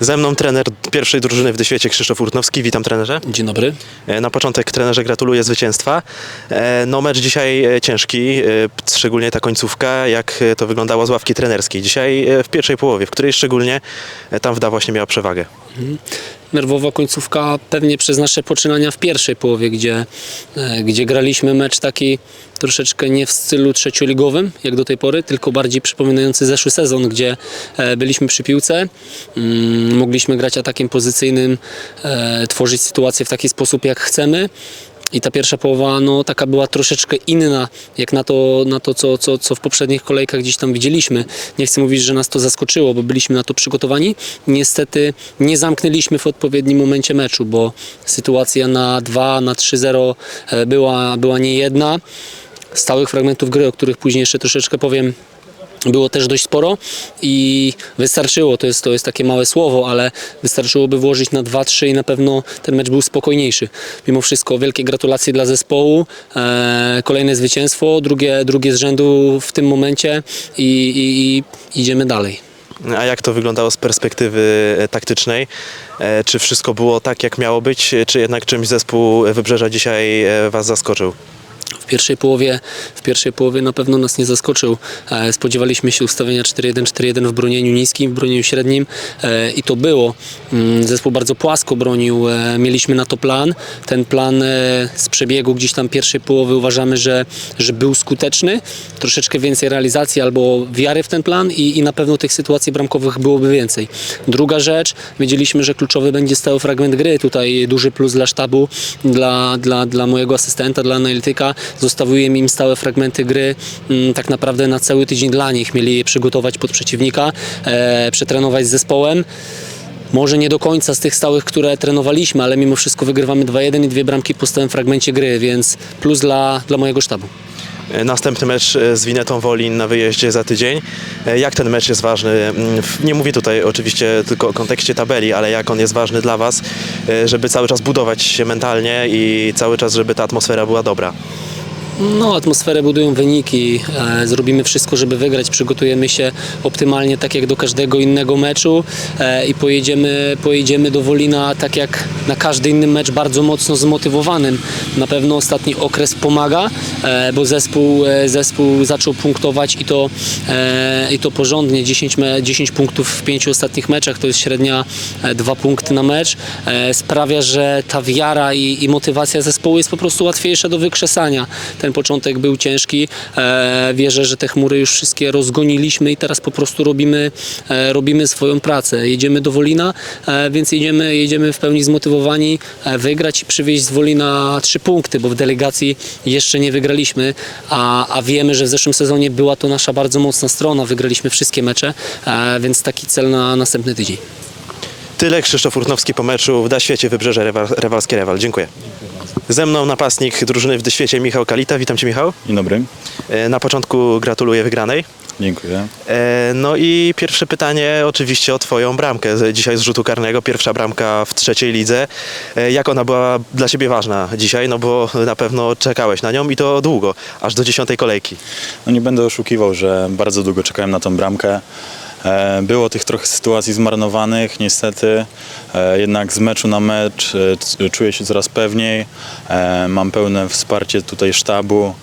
Ze mną trener pierwszej drużyny w Dyświecie Krzysztof Urtnowski. Witam trenerze. Dzień dobry. E, Na początek trenerze gratuluję zwycięstwa. E, No mecz dzisiaj e, ciężki, szczególnie ta końcówka, jak to wyglądało z ławki trenerskiej. Dzisiaj w pierwszej połowie, w której szczególnie tam Wda właśnie miała przewagę. Nerwowa końcówka pewnie przez nasze poczynania w pierwszej połowie, gdzie, e, gdzie graliśmy mecz taki troszeczkę nie w stylu trzecioligowym, jak do tej pory, tylko bardziej przypominający zeszły sezon, gdzie e, byliśmy przy piłce, mm, mogliśmy grać atakiem pozycyjnym, e, tworzyć sytuację w taki sposób, jak chcemy. I ta pierwsza połowa no, taka była troszeczkę inna, jak na to, na to co, co, co w poprzednich kolejkach gdzieś tam widzieliśmy. Nie chcę mówić, że nas to zaskoczyło, bo byliśmy na to przygotowani. Niestety nie zamknęliśmy w odpowiednim momencie meczu, bo sytuacja na 2, na 3-0 e, była, była niejedna. Stałych fragmentów gry, o których później jeszcze troszeczkę powiem, było też dość sporo i wystarczyło, to jest, to jest takie małe słowo, ale wystarczyłoby włożyć na 2-3 i na pewno ten mecz był spokojniejszy. Mimo wszystko wielkie gratulacje dla zespołu, e, kolejne zwycięstwo, drugie, drugie z rzędu w tym momencie i, i, i idziemy dalej. A jak to wyglądało z perspektywy e, taktycznej? E, Czy wszystko było tak, jak miało być, czy jednak czymś zespół Wybrzeża dzisiaj Was zaskoczył? W pierwszej połowie, w pierwszej połowie na pewno nas nie zaskoczył. E, Spodziewaliśmy się ustawienia 4-1-4-1 w bronieniu niskim, w bronieniu średnim e, i to było. Mm, Zespół bardzo płasko bronił, e, mieliśmy na to plan. Ten plan z przebiegu gdzieś tam pierwszej połowy uważamy, że, że był skuteczny. Troszeczkę więcej realizacji albo wiary w ten plan i, i na pewno tych sytuacji bramkowych byłoby więcej. Druga rzecz, wiedzieliśmy, że kluczowy będzie stały fragment gry. Tutaj duży plus dla sztabu, dla, dla, dla mojego asystenta, dla analityka. Zostawiłem im stałe fragmenty gry mm, tak naprawdę na cały tydzień dla nich. Mieli je przygotować pod przeciwnika, e, przetrenować z zespołem. Może nie do końca z tych stałych, które trenowaliśmy, ale mimo wszystko wygrywamy 2-1 i dwie bramki po stałym fragmencie gry, więc plus dla, dla mojego sztabu. E, Następny mecz e, z Winetą Wolin na wyjeździe za tydzień. Jak ten mecz jest ważny? Mm, Nie mówię tutaj oczywiście tylko o kontekście tabeli, ale jak on jest ważny dla Was, żeby cały czas budować się mentalnie i cały czas, żeby ta atmosfera była dobra. No, atmosferę budują wyniki. E, zrobimy wszystko, żeby wygrać. Przygotujemy się optymalnie, tak jak do każdego innego meczu e, i pojedziemy, pojedziemy do Wolina tak jak na każdy inny mecz bardzo mocno zmotywowanym. Na pewno ostatni okres pomaga, e, bo zespół, zespół zaczął punktować i to, i to porządnie. 10, me, 10 punktów w pięciu ostatnich meczach to jest średnia e, dwa punkty na mecz. Sprawia, że ta wiara i, i motywacja zespołu jest po prostu łatwiejsza do wykrzesania. Ten początek był ciężki. E, wierzę, że te chmury już wszystkie rozgoniliśmy i teraz po prostu robimy, e, robimy swoją pracę. Jedziemy do Wolina, e, więc jedziemy, jedziemy w pełni zmotywowani wygrać i przywieźć z Wolina trzy punkty, bo w delegacji jeszcze nie wygraliśmy, a, a wiemy, że w zeszłym sezonie była to nasza bardzo mocna strona. Wygraliśmy wszystkie mecze, więc taki cel na następny tydzień. Tyle Krzysztof Urtnowski po meczu w Daświecie Wybrzeże Rewal, Rewalskie Rewal. Dziękuję. Ze mną napastnik drużyny w Dyświecie Michał Kalita. Witam Cię Michał. Dzień dobry, E, Na początku gratuluję wygranej. dziękuję. E, No i pierwsze pytanie oczywiście o Twoją bramkę dzisiaj z rzutu karnego. Pierwsza bramka w trzeciej lidze. E, Jak ona była dla Ciebie ważna dzisiaj? No bo na pewno czekałeś na nią i to długo, aż do dziesiątej kolejki. No nie będę oszukiwał, że bardzo długo czekałem na tą bramkę. E, Było tych trochę sytuacji zmarnowanych, niestety. E, Jednak z meczu na mecz e, czuję się coraz pewniej. Mam pełne wsparcie tutaj sztabu.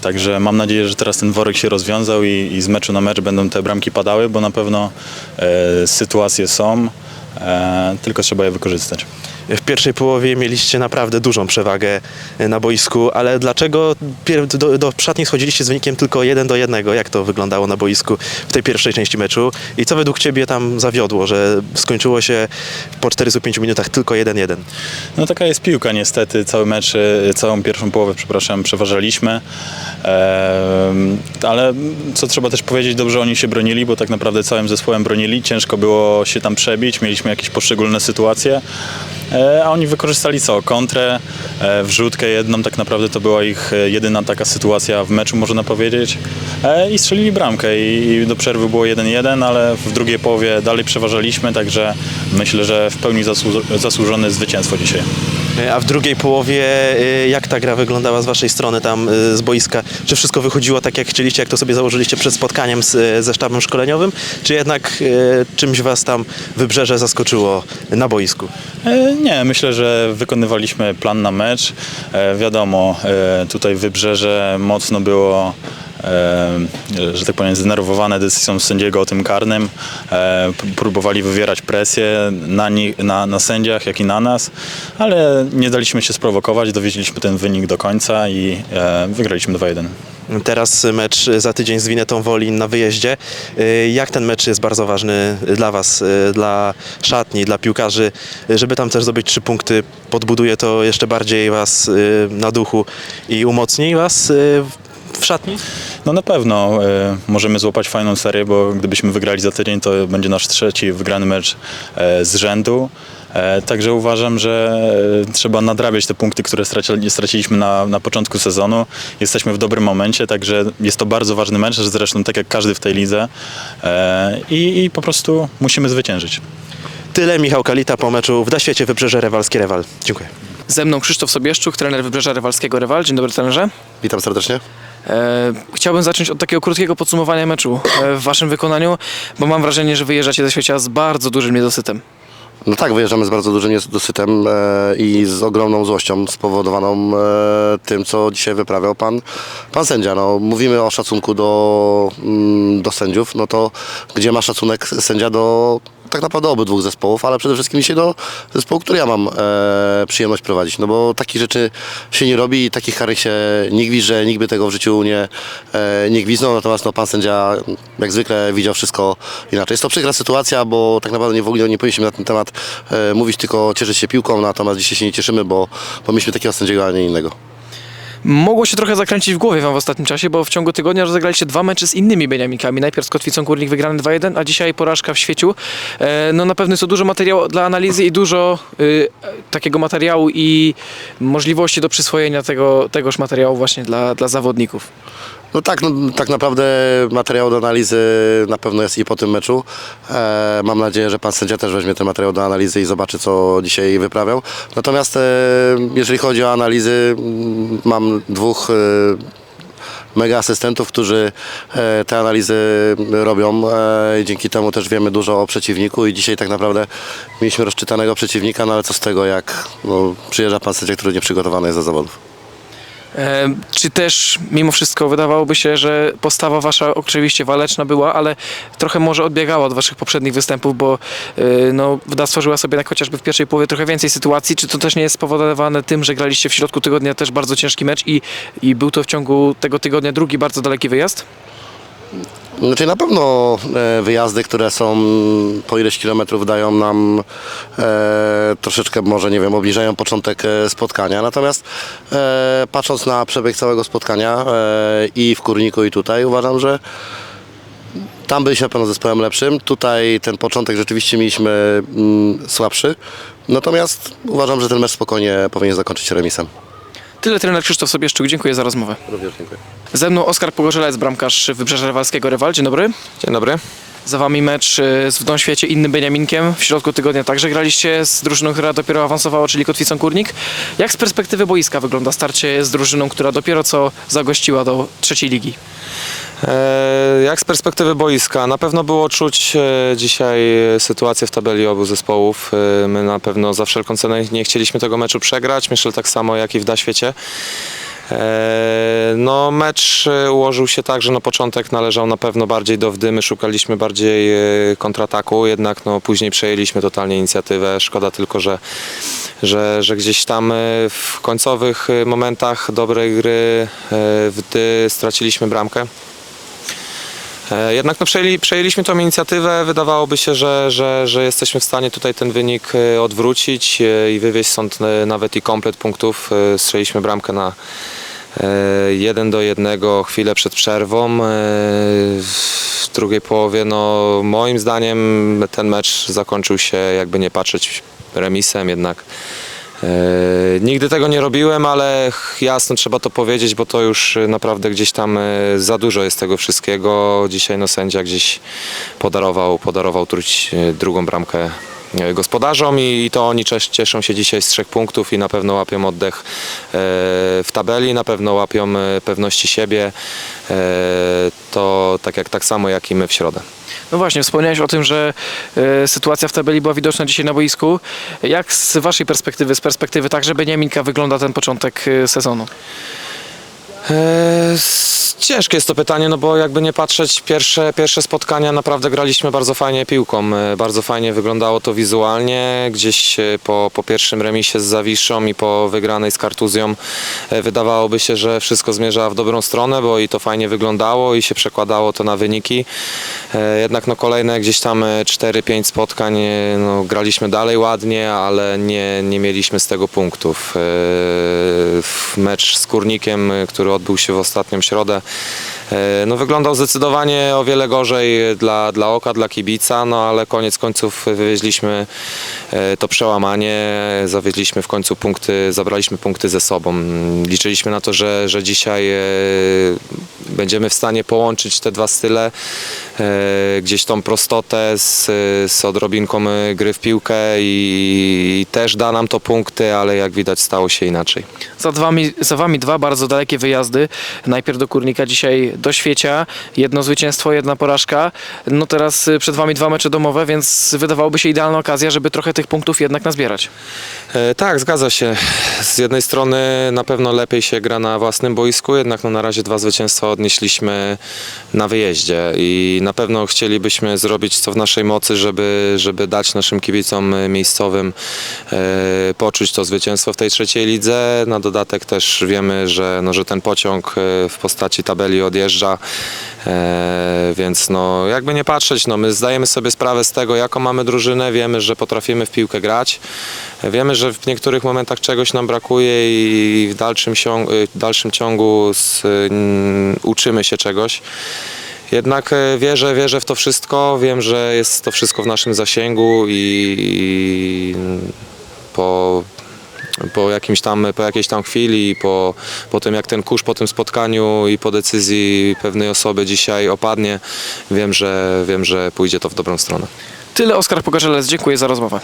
Także mam nadzieję, że teraz ten worek się rozwiązał i, z meczu na mecz będą te bramki padały, bo na pewno sytuacje są. Tylko trzeba je wykorzystać. W pierwszej połowie mieliście naprawdę dużą przewagę na boisku, ale dlaczego do, do szatni schodziliście z wynikiem tylko 1 do 1? Jak to wyglądało na boisku w tej pierwszej części meczu? I co według Ciebie tam zawiodło, że skończyło się po 45 minutach tylko 1-1? No taka jest piłka niestety, cały mecz, e, całą pierwszą połowę, przepraszam, przeważaliśmy, ale co trzeba też powiedzieć, dobrze oni się bronili, bo tak naprawdę całym zespołem bronili, ciężko było się tam przebić, mieliśmy jakieś poszczególne sytuacje, a oni wykorzystali co? Kontrę, e, wrzutkę jedną, tak naprawdę to była ich e, jedyna taka sytuacja w meczu, można powiedzieć, e, i strzelili bramkę i, do przerwy było 1-1, ale w drugiej połowie dalej przeważaliśmy, także myślę, że w pełni zasłu- zasłużone zwycięstwo dzisiaj. A w drugiej połowie e, jak ta gra wyglądała z waszej strony tam e, z boiska? Czy wszystko wychodziło tak jak chcieliście, jak to sobie założyliście przed spotkaniem z, e, ze sztabem szkoleniowym? Czy jednak czymś was tam wybrzeże zaskoczyło na boisku? E, Nie, myślę, że wykonywaliśmy plan na mecz. E, Wiadomo, e, tutaj wybrzeże mocno było, że tak powiem, zdenerwowane decyzją sędziego o tym karnym. E, Próbowali wywierać presję na, ni- na, na sędziach, jak i na nas, ale nie daliśmy się sprowokować, dowieźliśmy ten wynik do końca i e, wygraliśmy 2-1. Teraz mecz za tydzień z Winetą Wolin na wyjeździe. E, Jak ten mecz jest bardzo ważny dla was, e, dla szatni, dla piłkarzy, e, żeby tam też zdobyć trzy punkty, podbuduje to jeszcze bardziej was e, na duchu i umocni was e, w- szatni? No na pewno e, możemy złapać fajną serię, bo gdybyśmy wygrali za tydzień, to będzie nasz trzeci wygrany mecz e, z rzędu. E, Także uważam, że e, trzeba nadrabiać te punkty, które straci- straciliśmy na, na początku sezonu. Jesteśmy w dobrym momencie, także jest to bardzo ważny mecz, zresztą tak jak każdy w tej lidze. E, I, i po prostu musimy zwyciężyć. Tyle Michał Kalita po meczu w Daświecie Wybrzeże Rewalski Rewal. Dziękuję. Ze mną Krzysztof Sobieszczuk, trener Wybrzeża Rywalskiego Rywal. Dzień dobry trenerze. Witam serdecznie. E, chciałbym zacząć od takiego krótkiego podsumowania meczu e, w waszym wykonaniu, bo mam wrażenie, że wyjeżdżacie do świata z bardzo dużym niedosytem. No tak, wyjeżdżamy z bardzo dużym niedosytem e, i z ogromną złością spowodowaną tym, co dzisiaj wyprawiał pan, pan sędzia. No, mówimy o szacunku do, mm, do sędziów, no to gdzie ma szacunek sędzia do tak naprawdę obydwu zespołów, ale przede wszystkim dzisiaj do zespołu, który ja mam e, przyjemność prowadzić. No bo takich rzeczy się nie robi i takich kar się nie gwizdże, nikt by tego w życiu nie, e, nie gwizdnął, natomiast no, pan sędzia jak zwykle widział wszystko inaczej. Jest to przykra sytuacja, bo tak naprawdę nie, w ogóle nie powinniśmy na ten temat e, mówić, tylko cieszyć się piłką, natomiast dzisiaj się nie cieszymy, bo, bo mieliśmy takiego sędziego, a nie innego. Mogło się trochę zakręcić w głowie wam w ostatnim czasie, bo w ciągu tygodnia rozegraliście dwa mecze z innymi Beniaminkami. Najpierw z Kotwicą Górnik wygrany 2-1, a dzisiaj porażka w świeciu. E, no na pewno jest to dużo materiału dla analizy i dużo y, takiego materiału i możliwości do przyswojenia tego, tegoż materiału właśnie dla, dla zawodników. No tak, no, tak naprawdę materiał do analizy na pewno jest i po tym meczu. E, mam nadzieję, że pan sędzia też weźmie ten materiał do analizy i zobaczy, co dzisiaj wyprawiał. Natomiast e, jeżeli chodzi o analizy, mm, mam dwóch e, mega asystentów, którzy e, te analizy robią e, i dzięki temu też wiemy dużo o przeciwniku i dzisiaj tak naprawdę mieliśmy rozczytanego przeciwnika, no ale co z tego, jak no, przyjeżdża pan sędzia, który nieprzygotowany jest do zawodów. Czy też mimo wszystko wydawałoby się, że postawa wasza oczywiście waleczna była, ale trochę może odbiegała od waszych poprzednich występów, bo e, no, Wda stworzyła sobie tak chociażby w pierwszej połowie trochę więcej sytuacji. Czy to też nie jest spowodowane tym, że graliście w środku tygodnia też bardzo ciężki mecz i, i był to w ciągu tego tygodnia drugi bardzo daleki wyjazd? Znaczy na pewno e, wyjazdy, które są po ileś kilometrów dają nam e, troszeczkę może nie wiem, obniżają początek e, spotkania. Natomiast e, patrząc na przebieg całego spotkania e, i w Kurniku i tutaj uważam, że tam byliśmy na pewno zespołem lepszym. Tutaj ten początek rzeczywiście mieliśmy mm, słabszy. Natomiast uważam, że ten mecz spokojnie powinien zakończyć remisem. Tyle trener Krzysztof Sobieszczuk, dziękuję za rozmowę. Również dziękuję. Ze mną Oskar Pogorzelec, bramkarz Wybrzeża Rywalskiego Rywal. Dzień dobry. Dzień dobry. Za wami mecz y, z Wdą Świecie, innym Beniaminkiem. W środku tygodnia także graliście z drużyną, która dopiero awansowała, czyli Kotwicą Kurnik. Jak z perspektywy boiska wygląda starcie z drużyną, która dopiero co zagościła do trzeciej ligi? E, Jak z perspektywy boiska? Na pewno było czuć e, dzisiaj sytuację w tabeli obu zespołów. E, My na pewno za wszelką cenę nie chcieliśmy tego meczu przegrać. Myślę tak samo jak i w Daświecie. E, No, mecz e, ułożył się tak, że na początek należał na pewno bardziej do Wdy. My szukaliśmy bardziej e, kontrataku, jednak no, później przejęliśmy totalnie inicjatywę. Szkoda tylko, że, że, że gdzieś tam e, w końcowych momentach dobrej gry Wdy straciliśmy bramkę. E, Jednak no, przejęli, przejęliśmy tą inicjatywę. Wydawałoby się, że, że, że jesteśmy w stanie tutaj ten wynik e, odwrócić e, i wywieźć stąd nawet i komplet punktów. Strzeliśmy bramkę na e, 1 do 1 chwilę przed przerwą. W drugiej połowie, no, moim zdaniem, ten mecz zakończył się, jakby nie patrzeć, remisem jednak. E, nigdy tego nie robiłem, ale jasno trzeba to powiedzieć, bo to już e, naprawdę gdzieś tam e, za dużo jest tego wszystkiego. Dzisiaj no, sędzia gdzieś podarował, podarował truć e, drugą bramkę e, gospodarzom i, i to oni cies- cieszą się dzisiaj z trzech punktów i na pewno łapią oddech e, w tabeli, na pewno łapią e, pewności siebie, e, to tak, jak, tak samo jak i my w środę. No właśnie, wspomniałeś o tym, że e, sytuacja w tabeli była widoczna dzisiaj na boisku. Jak z waszej perspektywy, z perspektywy także Beniaminka wygląda ten początek e, sezonu? S- Ciężkie jest to pytanie, no bo jakby nie patrzeć, pierwsze, pierwsze spotkania naprawdę graliśmy bardzo fajnie piłką, e, bardzo fajnie wyglądało to wizualnie, gdzieś e, po, po pierwszym remisie z Zawiszą i po wygranej z Kartuzją e, wydawałoby się, że wszystko zmierza w dobrą stronę, bo i to fajnie wyglądało i się przekładało to na wyniki, E, jednak no kolejne gdzieś tam e, 4-5 spotkań, e, no graliśmy dalej ładnie, ale nie, nie mieliśmy z tego punktów. E, Mecz z Kurnikiem, e, który odbył się w ostatnią środę, no wyglądał zdecydowanie o wiele gorzej dla, dla oka, dla kibica, no ale koniec końców wywieźliśmy e, to przełamanie, zawieźliśmy w końcu punkty, zabraliśmy punkty ze sobą. Liczyliśmy na to, że, że dzisiaj e, będziemy w stanie połączyć te dwa style, e, gdzieś tą prostotę z, z odrobinką e, gry w piłkę i, i też da nam to punkty, ale jak widać stało się inaczej. Za, wami, za wami dwa bardzo dalekie wyjazdy. Najpierw do Kurnika, dzisiaj do Świecia. Jedno zwycięstwo, jedna porażka. No teraz y, przed wami dwa mecze domowe, więc wydawałoby się idealna okazja, żeby trochę tych punktów jednak nazbierać. E, Tak, zgadza się. Z jednej strony na pewno lepiej się gra na własnym boisku, jednak no na razie dwa zwycięstwa odnieśliśmy na wyjeździe i na pewno chcielibyśmy zrobić co w naszej mocy, żeby, żeby dać naszym kibicom miejscowym e, poczuć to zwycięstwo w tej trzeciej lidze. Na dodatek też wiemy, że, no, że ten pociąg e, w postaci tabeli odjeżdża, e, więc no jakby nie patrzeć, no my zdajemy sobie sprawę z tego, jaką mamy drużynę, wiemy, że potrafimy w piłkę grać. Wiemy, że w niektórych momentach czegoś nam brakuje i w dalszym, ciągu, w dalszym ciągu z, mm, uczymy się czegoś. Jednak e, wierzę, wierzę w to wszystko, wiem, że jest to wszystko w naszym zasięgu i, i po, po, jakimś tam, po jakiejś tam chwili, po, po tym jak ten kurz po tym spotkaniu i po decyzji pewnej osoby dzisiaj opadnie, wiem, że, wiem, że pójdzie to w dobrą stronę. Tyle Oskar Pogarzelec, dziękuję za rozmowę.